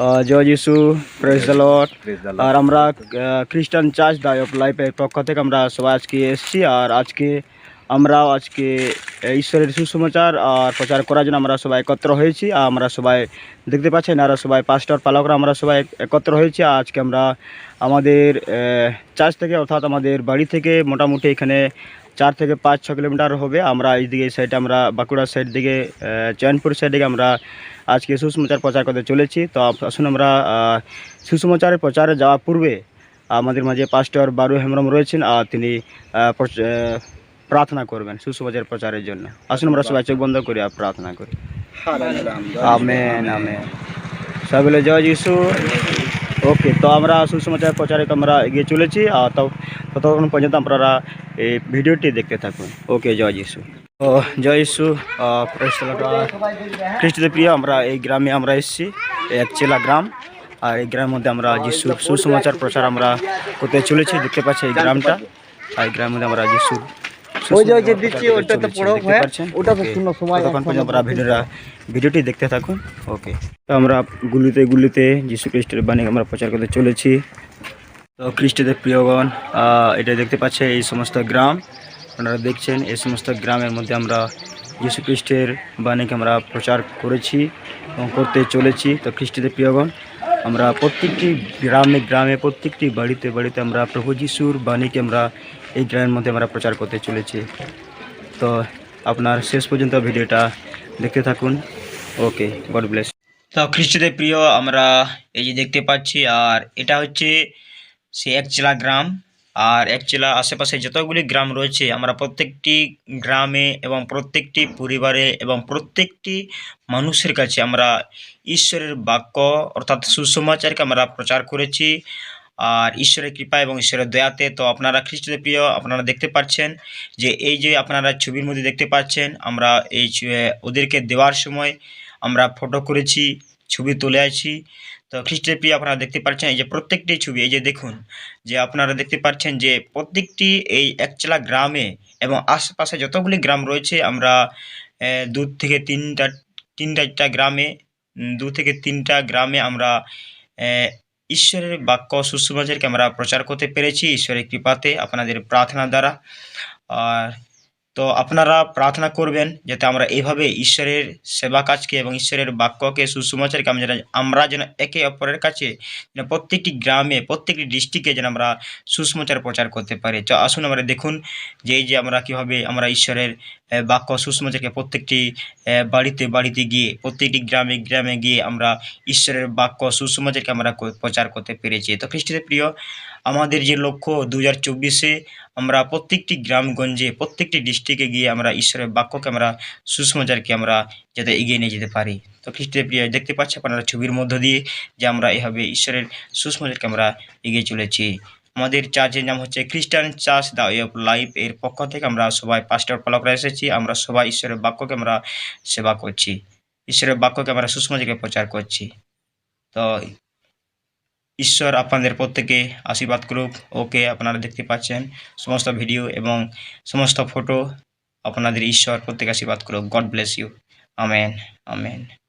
আহ, জয় যিশু praise the Lord Praise the Lord. আর আমরা খ্রিস্টান চার্চ দাই অফ লাইফের পক্ষ থেকে আমরা সবাই আজকে এসেছি আর আজকে আমরাও আজকে আহ, ঈশ্বরের সুসমাচার আর প্রচার করার জন্য আমরা সবাই একত্র হয়েছি। আর আমরা সবাই দেখতে পাচ্ছেন, আর সবাই পাস্টর পালকরা, আমরা সবাই একত্র হয়েছি। আজকে আমরা আমাদের চার্চ থেকে, অর্থাৎ আমাদের বাড়ি থেকে মোটামুটি এখানে চার থেকে পাঁচ ছ কিলোমিটার হবে। আমরা এইদিকে এই সাইডে আমরা বাঁকুড়া সাইড দিকে চয়নপুর সাইড দিকে আমরা আজকে সুসমাচার প্রচার করতে চলেছি। তো আসুন আমরা সুসমাচারের প্রচারে যাওয়ার পূর্বে আমাদের মাঝে পাস্টর বারু হেমরম রয়েছেন। আর তিনি প্রার্থনা করবেন সুসমাচার প্রচারের জন্য। আসুন আমরা সবাই চোখ বন্ধ করি আর প্রার্থনা করি। Amen amen. সবাই বলে জয় যিশু। ওকে, তো আমরা সুসমাচার প্রচারে আমরা এগিয়ে চলেছি। আর ততক্ষণ পর্যন্ত আপনারা এই ভিডিওটি দেখতে থাকুন। ওকে, জয় যিশু। ও, জয় যিশু। খ্রিস্টদের প্রিয়, আমরা এই গ্রামে আমরা এসেছি একচেলা গ্রাম। আর এই গ্রামের মধ্যে আমরা যিশুর সুসমাচার প্রচার আমরা করতে চলেছি। দেখতে পাচ্ছি এই গ্রামটা। আর এই গ্রামের মধ্যে আমরা যিশুর ওই যে- ওই যে দিচ্ছি, ওটা তো পড়ো, হ্যাঁ? ওটা তো শূন্য সময় এখন। পর্যন্ত আমরা ভিডিওটা ভিডিওটি দেখতে থাকুন। ওকে। তো আমরা গুলিতে গুলিতে যিশু খ্রিস্টের বাণী আমরা প্রচার করতে চলেছি। তো খ্রিস্টদের প্রিয়গণ আহ, এটা দেখতে পাচ্ছে এই সমস্ত গ্রাম। আপনারা দেখছেন এই সমস্ত গ্রামের মধ্যে আমরা যিশু খ্রিস্টের বাণীকে আমরা প্রচার করেছি এবং করতে চলেছি। তো খ্রিস্টদের প্রিয়গণ আমরা প্রত্যেকটি গ্রামে গ্রামে, প্রত্যেকটি বাড়িতে বাড়িতে আমরা প্রভু যিশুর বাণীকে আমরা এই গ্রামের মধ্যে আমরা প্রচার করতে চলেছি। তো আপনার শেষ পর্যন্ত ভিডিওটা দেখতে থাকুন। Okay, God bless. তো খ্রিস্টদের প্রিয়, আমরা এই যে দেখতে পাচ্ছি, আর এটা হচ্ছে সে একচেলা গ্রাম। আর একচেলা আশেপাশে যতগুলি গ্রাম রয়েছে, আমরা প্রত্যেকটি গ্রামে এবং প্রত্যেকটি পরিবারে এবং প্রত্যেকটি মানুষের কাছে আমরা ঈশ্বরের বাক্য অর্থাৎ সুসমাচারকে আমরা প্রচার করেছি। আর ঈশ্বরের কৃপা এবং ঈশ্বরের দয়াতে তো আপনারা খ্রিস্টদের প্রিয়, আপনারা দেখতে পাচ্ছেন যে এই যে আপনারা ছবির মধ্যে দেখতে পাচ্ছেন, আমরা এই ওদেরকে দেওয়ার সময় আমরা ফটো করেছি, ছবি তুলে আছি। তো খ্রিস্টের প্রিয় আপনারা দেখতে পাচ্ছেন, এই যে প্রত্যেকটি ছবি, এই যে দেখুন, যে আপনারা দেখতে পাচ্ছেন যে প্রত্যেকটি এই একচেলা গ্রামে এবং আশেপাশে যতগুলি গ্রাম রয়েছে, আমরা দু থেকে তিনটা তিন চারটা গ্রামে দু থেকে তিনটা গ্রামে আমরা ঈশ্বরের বাক্য সুসমাচারকে আমরা প্রচার করতে পেরেছি। ঈশ্বরের কৃপাতে আপনাদের প্রার্থনা দ্বারা। আর তো আপনারা প্রার্থনা করবেন যাতে আমরা এইভাবে ঈশ্বরের সেবা কাজকে এবং ঈশ্বরের বাক্যকে সুসমাচারকে আমি যেন- আমরা যেন একে অপরের কাছে যেন প্রত্যেকটি গ্রামে, প্রত্যেকটি ডিস্ট্রিক্টে যেন আমরা সুসমাচার প্রচার করতে পারি। তো আসুন আমরা দেখুন যে এই যে আমরা কীভাবে আমরা ঈশ্বরের বাক্য সুসমাচারকে প্রত্যেকটি বাড়িতে বাড়িতে গিয়ে, প্রত্যেকটি গ্রামে গ্রামে গিয়ে আমরা ঈশ্বরের বাক্য সুসমাচারকে আমরা প্রচার করতে পেরেছি। তো খ্রিস্টদের প্রিয়, আমাদের যে লক্ষ্য দু হাজার চব্বিশে আমরা প্রত্যেকটি গ্রামগঞ্জে, প্রত্যেকটি ডিস্ট্রিক্টে গিয়ে আমরা ঈশ্বরের বাক্যকে আমরা সুসমাচারকে আমরা যাতে এগিয়ে নিয়ে যেতে পারি। তো খ্রিস্টের প্রিয়, দেখতে পাচ্ছি আপনারা ছবির মধ্য দিয়ে যে আমরা এভাবে ঈশ্বরের সুসমাচারকে আমরা এগিয়ে চলেছি। আমাদের চার্চের নাম হচ্ছে Christian church the way of life. এর পক্ষ থেকে আমরা সবাই পাস্টার পালকরা এসেছি। আমরা সবাই ঈশ্বরের বাক্যকে আমরা সেবা করছি। ঈশ্বরের বাক্যকে আমরা সুসমাচারকে প্রচার করছি। তো ঈশ্বর আপনাদের প্রত্যেকে আশীর্বাদ করুক। ওকে আপনারা দেখতে পাচ্ছেন। সমস্ত ভিডিও এবং সমস্ত ফটো আপনাদের ঈশ্বর প্রত্যেকে আশীর্বাদ করুক। God bless you. Amen. Amen.